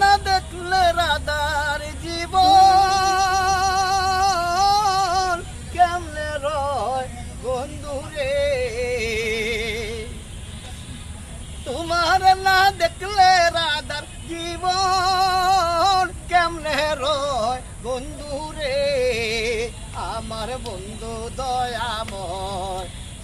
না দেখলে রাধার জীব কেমনে রয় বন্ধুরে তোমার না দেখলে রাধার জীবন কেমনে রয় বন্ধুরে আমার বন্ধু দয়াময়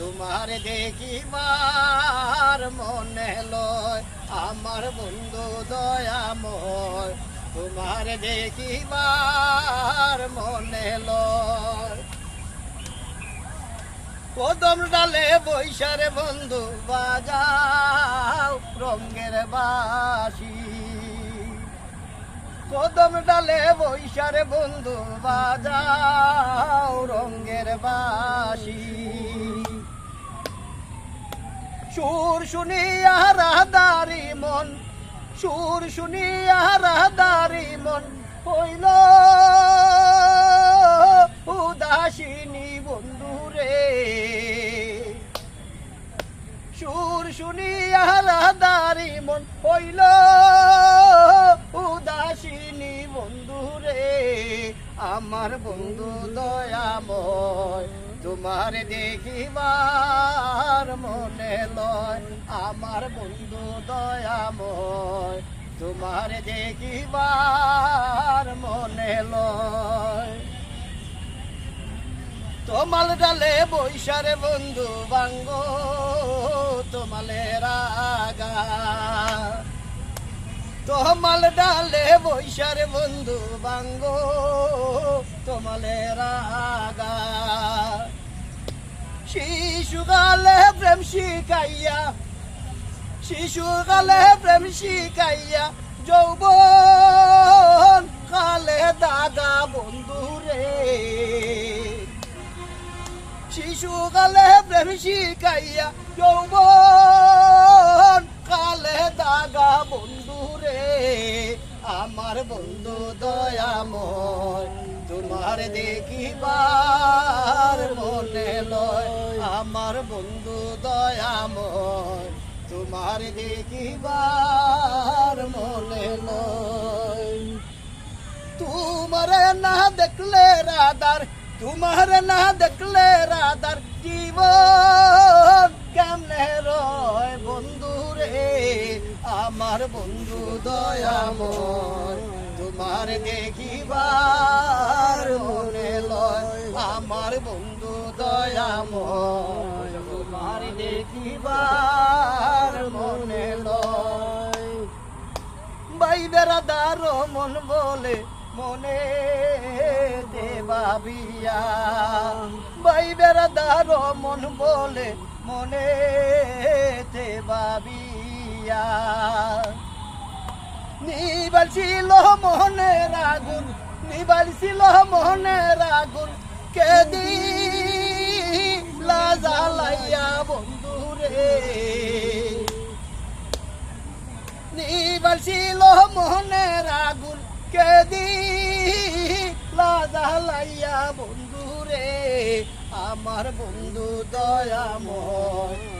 তোমার দেখিবার মনে লয়, আমার বন্ধু দয়াময়। তোমার দেখিবার মনে লয়। কদম ডালে বৈশারে বন্ধু, বাজাও রঙ্গের বাসি। কদম ডালে বৈশারে বন্ধু, বাজাও রঙ্গের বাসি। সুর শুনিয়া রাধারি মন, সুর শুনিয়া রাধারি মন হইল। উদাসিনী বন্ধুরে সুর শুনিয়া রাধারি মন হইল। উদাসিনী বন্ধুরে আমার বন্ধু দয়াময়। তোমার দেখিবার মনে লয়, আমার বন্ধু দয়াময়। তোমার দেখিবার মনে লয়। তোমাল ডালে বৈশারে বন্ধু বাঙ্গ তোমালে রাগা তোমাল ডালে বৈশারে বন্ধু বাঙ্গ তোমালে রাগা শিশুকালে প্রেম শিখাইয়া, শিশুকালে প্রেম শিখাইয়া যৌবন কালে দাগা বন্ধু রে। শিশু শিশুকালে প্রেম শিখাইয়া যৌবন আমার বন্ধু দয়াময়, তোমার দেখিবার মনে লয়। আমার বন্ধু দয়াময়, তোমার দেখিবার মনে লয়। তোমার না দেখলে রাধার, তোমার না দেখলে রাধার জীবন আমার বন্ধু দয়াময়, তোমার দেখিবার মনে লয়। আমার বন্ধু দয়াময়, তোমার দেখিবার মনে লয়। ভাই বেড়াদার মন বলে, মনে দেবাবিয়া ভাই বেড়াদার মন বলে, মনে দেবাবিয়া নিবাল ছিল মোহনের আগুন, নিবাল ছিল মোহনের আগুন। কেদি লাজালাইয়া বন্ধুরে। নিবাল ছিল মোহনের আগুন, কেদি লাজালাইয়া বন্ধুরে। আমার বন্ধু দয়াময়।